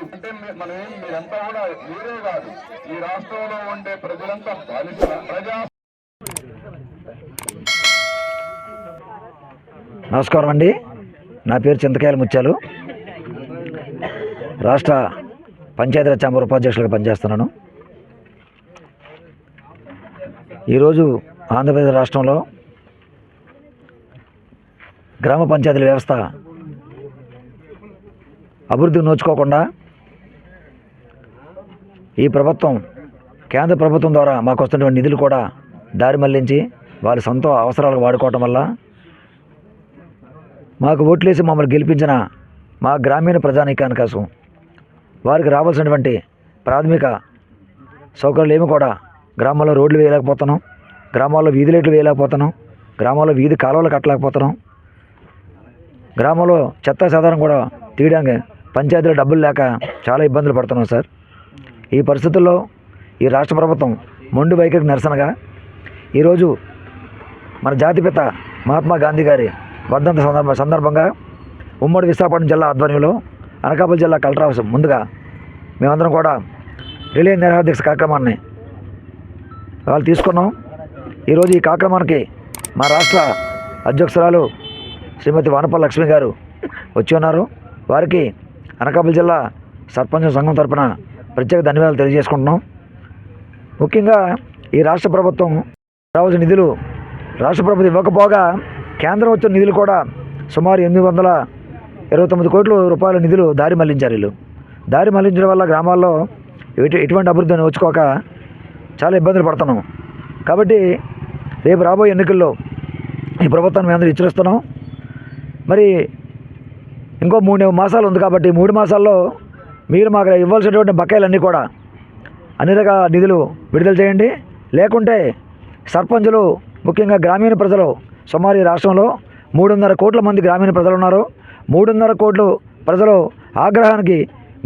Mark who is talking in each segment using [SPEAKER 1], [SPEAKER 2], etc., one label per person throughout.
[SPEAKER 1] లేదు అంటే మనం ఏం మీరంతా కూడా మీరే కాదు. ఈ రాష్ట్రంలో ఉండే ప్రజలంతా బానిస ప్రజా
[SPEAKER 2] నమస్కారం అండి. నా పేరు చింతకాయల ముత్యాలు. రాష్ట్ర పంచాయతీరాజ్ ఛాంబర్ ఉపాధ్యక్షులుగా పనిచేస్తున్నాను. ఈరోజు ఆంధ్రప్రదేశ్ రాష్ట్రంలో గ్రామ పంచాయతీల వ్యవస్థ అభివృద్ధికి నోచుకోకుండా ఈ ప్రభుత్వం కేంద్ర ప్రభుత్వం ద్వారా మాకు వస్తున్నటువంటి నిధులు కూడా దారి మళ్ళించి వారి సొంత అవసరాలకు వాడుకోవటం వల్ల మాకు ఓట్లేసి మమ్మల్ని గెలిపించిన మా గ్రామీణ ప్రజానీకాని కోసం వారికి రావాల్సినటువంటి ప్రాథమిక సౌకర్యాలు ఏమి కూడా గ్రామాల్లో రోడ్లు వేయలేకపోతున్నాం గ్రామాల్లో వీధి లైట్లు వేయలేకపోతున్నాం గ్రామాల్లో వీధి కాలువలు కట్టలేకపోతున్నాం. గ్రామంలో చెత్త సాధారణ కూడా తీయడానికి పంచాయతీలో డబ్బులు లేక చాలా ఇబ్బందులు పడుతున్నాం సార్. ఈ పరిస్థితుల్లో ఈ రాష్ట్ర ప్రభుత్వం మొండి వైఖరికి నిరసనగా ఈరోజు మన జాతిపిత మహాత్మా గాంధీ గారి వర్ధంత సందర్భ సందర్భంగా ఉమ్మడి విశాఖపట్నం జిల్లా ఆధ్వర్యంలో అనకాపల్లి జిల్లా కలెక్టర్ ఆఫీస్ ముందుగా మేమందరం కూడా రిలే నిరాదీక్ష కార్యక్రమాన్ని వాళ్ళు తీసుకున్నాం. ఈరోజు ఈ కార్యక్రమానికి మా రాష్ట్ర అధ్యక్షురాలు శ్రీమతి వానపల్లి లక్ష్మి గారు వచ్చి ఉన్నారు. వారికి అనకాపల్లి జిల్లా సర్పంచ్ సంఘం తరపున ప్రత్యేక ధన్యవాదాలు తెలియజేసుకుంటున్నాం. ముఖ్యంగా ఈ రాష్ట్ర ప్రభుత్వం రావాల్సిన నిధులు రాష్ట్ర ప్రభుత్వం ఇవ్వకపోగా కేంద్రం వచ్చిన నిధులు కూడా సుమారు ఎనిమిది వందల ఇరవై తొమ్మిది కోట్ల రూపాయల నిధులు దారి మళ్ళించారు వీళ్ళు. దారి మళ్ళించడం వల్ల గ్రామాల్లో ఎటు ఎటువంటి అభివృద్ధిని వచ్చుకోక చాలా ఇబ్బందులు పడుతున్నాం. కాబట్టి రేపు రాబోయే ఎన్నికల్లో ఈ ప్రభుత్వాన్ని మేము అందరూ హెచ్చరిస్తున్నాం. మరి ఇంకో మూడు మాసాలు ఉంది కాబట్టి మూడు మాసాల్లో మీరు మాకు ఇవ్వాల్సినటువంటి బకాయిలన్నీ కూడా అన్ని రకాల నిధులు విడుదల చేయండి. లేకుంటే సర్పంచులు ముఖ్యంగా గ్రామీణ ప్రజలు సుమారు ఈ రాష్ట్రంలో మూడున్నర కోట్ల మంది గ్రామీణ ప్రజలు ఉన్నారు. మూడున్నర కోట్లు ప్రజలు ఆగ్రహానికి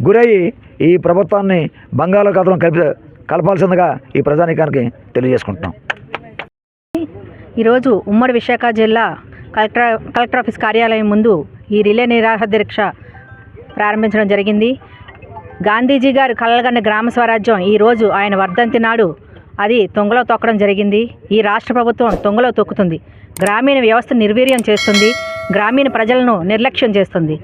[SPEAKER 2] గురయ్యి ఈ ప్రభుత్వాన్ని బంగాళాఖాతం కలిపి కలపాల్సిందిగా ఈ ప్రజానీకానికి తెలియజేసుకుంటున్నాం.
[SPEAKER 3] ఈరోజు ఉమ్మడి విశాఖ జిల్లా కలెక్టర్ కలెక్టర్ ఆఫీస్ కార్యాలయం ముందు ఈ రిలే నిరాహార దీక్ష ప్రారంభించడం జరిగింది. గాంధీజీ గారు కలగన్న గ్రామ స్వరాజ్యం ఈరోజు ఆయన వర్ధంతి నాడు అది తొంగలో తొక్కడం జరిగింది. ఈ రాష్ట్ర ప్రభుత్వం తొంగలో తొక్కుతుంది. గ్రామీణ వ్యవస్థ నిర్వీర్యం చేస్తుంది. గ్రామీణ ప్రజలను నిర్లక్ష్యం చేస్తుంది.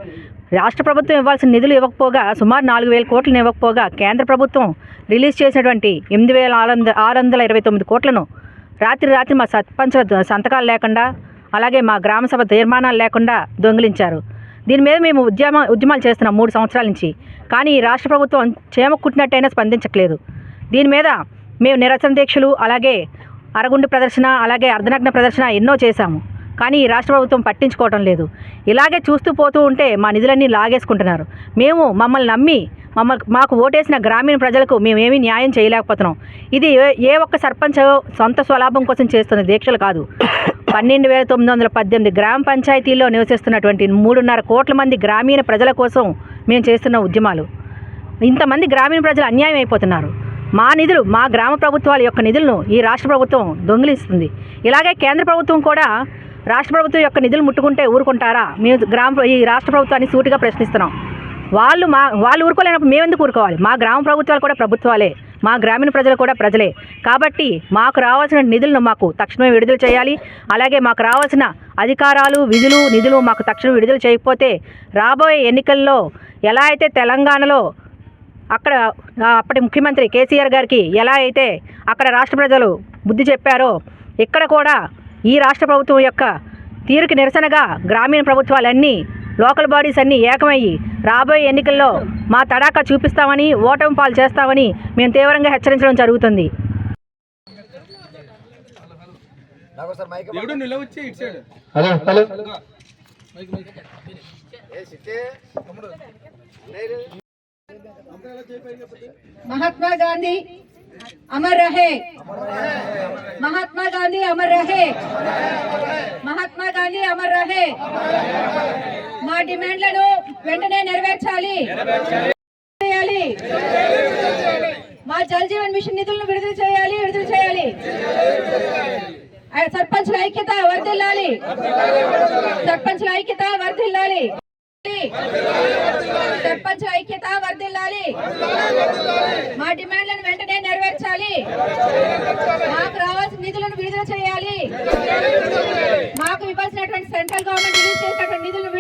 [SPEAKER 3] రాష్ట్ర ప్రభుత్వం ఇవ్వాల్సిన నిధులు ఇవ్వకపోగా సుమారు నాలుగు వేల కోట్లను ఇవ్వకపోగా కేంద్ర ప్రభుత్వం రిలీజ్ చేసినటువంటి ఎనిమిది వేల ఆరు వందల ఆరు వందల ఇరవై తొమ్మిది కోట్లను రాత్రి రాత్రి మా సర్పంచుల సంతకాలు లేకుండా అలాగే మా గ్రామ సభ తీర్మానాలు లేకుండా దొంగిలించారు. దీని మీద మేము ఉద్యమ ఉద్యమాలు చేస్తున్నాం మూడు సంవత్సరాల నుంచి. కానీ ఈ రాష్ట్ర ప్రభుత్వం చేమకుట్టినట్టయినా స్పందించట్లేదు. దీని మీద మేము నిరసన దీక్షలు అలాగే అరగుండు ప్రదర్శన అలాగే అర్ధనగ్న ప్రదర్శన ఎన్నో చేశాము. కానీ ఈ రాష్ట్ర ప్రభుత్వం పట్టించుకోవటం లేదు. ఇలాగే చూస్తూ పోతూ ఉంటే మా నిధులన్నీ లాగేసుకుంటున్నారు. మేము మమ్మల్ని నమ్మి మమ్మల్ని మాకు ఓటేసిన గ్రామీణ ప్రజలకు మేమేమీ న్యాయం చేయలేకపోతున్నాం. ఇది ఏ- ఏ ఒక్క సర్పంచ్ సొంత స్వలాభం కోసం చేస్తున్న దీక్షలు కాదు. పన్నెండు వేల తొమ్మిది వందల పద్దెనిమిది గ్రామ పంచాయతీల్లో నివసిస్తున్నటువంటి మూడున్నర కోట్ల మంది గ్రామీణ ప్రజల కోసం మేము చేస్తున్న ఉద్యమాలు. ఇంతమంది గ్రామీణ ప్రజలు అన్యాయం అయిపోతున్నారు. మా నిధులు మా గ్రామ ప్రభుత్వాల యొక్క నిధులను ఈ రాష్ట్ర ప్రభుత్వం దొంగిలిస్తుంది. ఇలాగే కేంద్ర ప్రభుత్వం కూడా రాష్ట్ర ప్రభుత్వం యొక్క నిధులు ముట్టుకుంటే ఊరుకుంటారా? మేము గ్రామ ఈ రాష్ట్ర ప్రభుత్వాన్ని సూటిగా ప్రశ్నిస్తున్నాం. వాళ్ళు మా వాళ్ళు ఊరుకోలేనప్పుడు మేము ఎందుకు ఊరుకోవాలి? మా గ్రామ ప్రభుత్వాలు కూడా ప్రభుత్వాలే. మా గ్రామీణ ప్రజలు కూడా ప్రజలే. కాబట్టి మాకు రావాల్సిన నిధులను మాకు తక్షణమే విడుదల చేయాలి. అలాగే మాకు రావాల్సిన అధికారాలు విధులు నిధులు మాకు తక్షణం విడుదల చేయకపోతే రాబోయే ఎన్నికల్లో ఎలా అయితే తెలంగాణలో అక్కడ అప్పటి ముఖ్యమంత్రి కేసీఆర్ గారికి ఎలా అయితే అక్కడ రాష్ట్ర ప్రజలు బుద్ధి చెప్పారో ఇక్కడ కూడా ఈ రాష్ట్ర ప్రభుత్వం యొక్క తీరుకి నిరసనగా గ్రామీణ ప్రభుత్వాలన్నీ లోకల్ బాడీస్ అన్నీ ఏకమయ్యి రాబోయే ఎన్నికల్లో మా తడాకా చూపిస్తామని ఓటమి పాలు చేస్తామని మేము తీవ్రంగా హెచ్చరించడం జరుగుతుంది.
[SPEAKER 4] ఇటు side.
[SPEAKER 1] Hello hello.
[SPEAKER 5] Mahatma Gandhi अमर रहे महात्मा गांधी अमर रहे మహాత్మా గాంధీ అమర్ రహే మా డిమాండ్లను వెంటనే నెరవేర్చాలి చేయాలి మా జల్ జీవన్ మిషన్ నిధులను విడుదల చేయాలి విడుదల చేయాలి ఆ సర్పంచ్ల ఐక్యత వర్ధిల్లాలి సర్పంచ్ల ఐక్యత వర్ధిల్లాలి సర్పంచ్ ఐక్యత వర్ధిల్లాలి మా డిమాండ్లను చేయాలి. మాకు రావాల్సిన నిధులను విడుదల చేయాలి. మాకు ఇవ్వాల్సినటువంటి సెంట్రల్ గవర్నమెంట్ రిలీజ్ చేసినటువంటి నిధులను